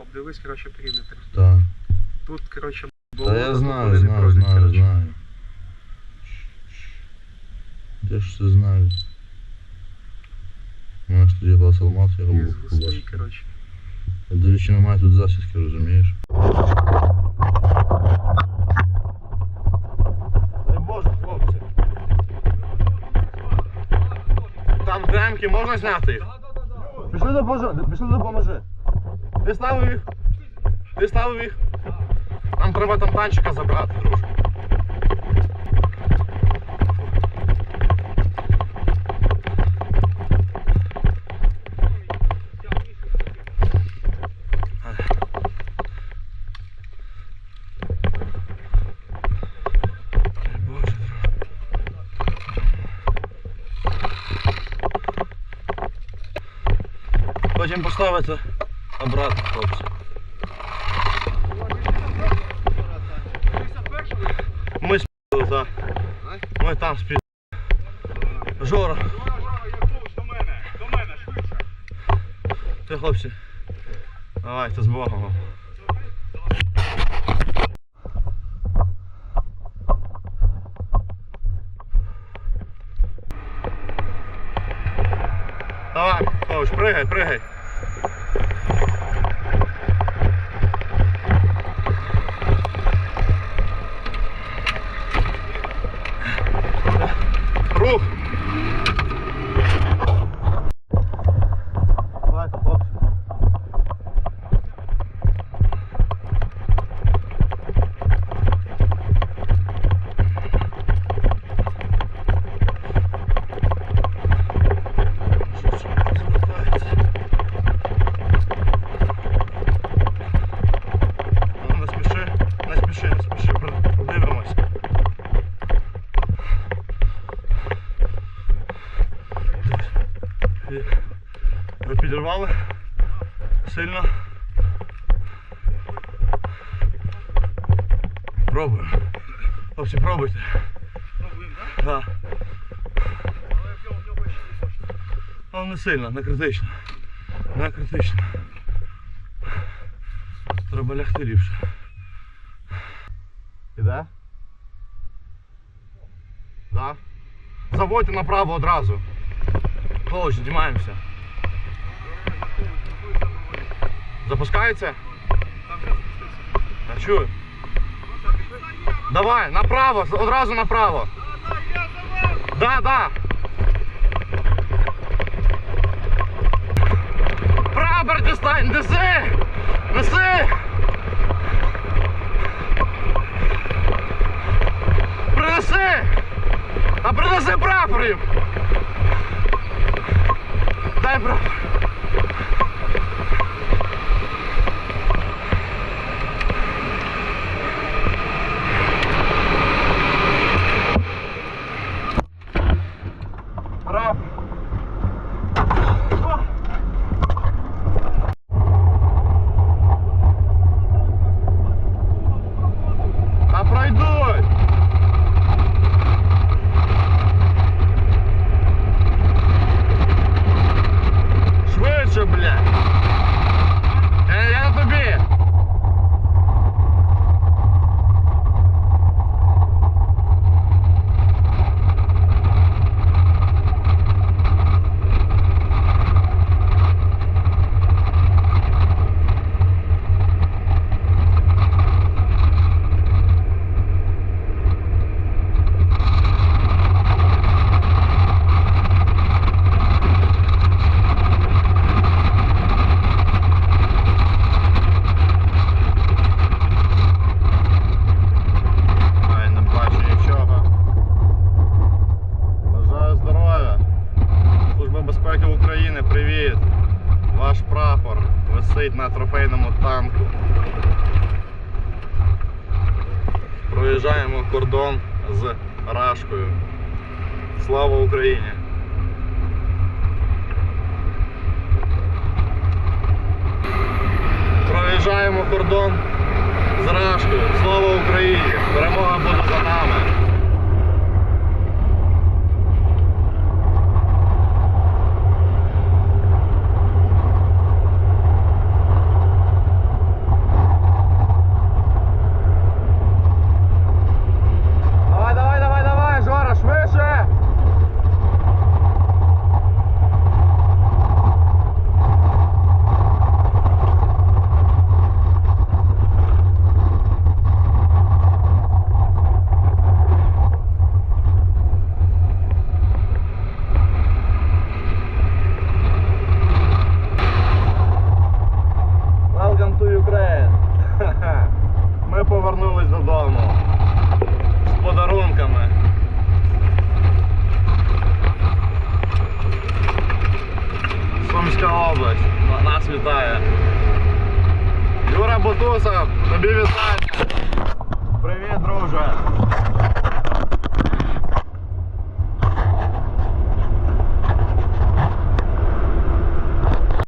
обдивись, коротше, периметр. Так. Тут, коротше, Та я тут знаю, вони не знаю, пройдуть, знаю, коротше. знаю. Я ж все знаю. У нас тоді глаз алмаз, я І його з густий, побачив. коротше. До речі, немає тут засідки, розумієш? Дай Боже, хлопці. Там кремки можна зняти їх? Пішли допоможи, пішли допоможи. Ти ставив їх? Ти ставив їх? Нам треба там танчика забрати, друже. Дай Боже, друже. Потім поставити обратно, хлопці. Ми спили, так. Ми там спили. Жора. Ти хлопці. Давайте з Богом. вам. Давай, Хлопч, пригай, пригай. сильно. Пробуємо. Хлопці, пробуйте. Пробуємо, так? Да. Але в нього в нього ще не точно. Але не сильно, не критично. Не критично. Треба лягти ліпше. Іде? Да? Заводьте направо одразу. Хлопці, знімаємося. Запускається? Там вже запустився. Я чую. Давай, направо, одразу направо. Я завел! Да, да. Прапор дістань, неси! Неси! Принеси! А принеси прапорів! Дай прапор. Прапор. Висить на трофейному танку. Проїжджаємо кордон з Рашкою. Слава Україні! Проїжджаємо кордон з Рашкою. Слава Україні! Перемога буде за нами!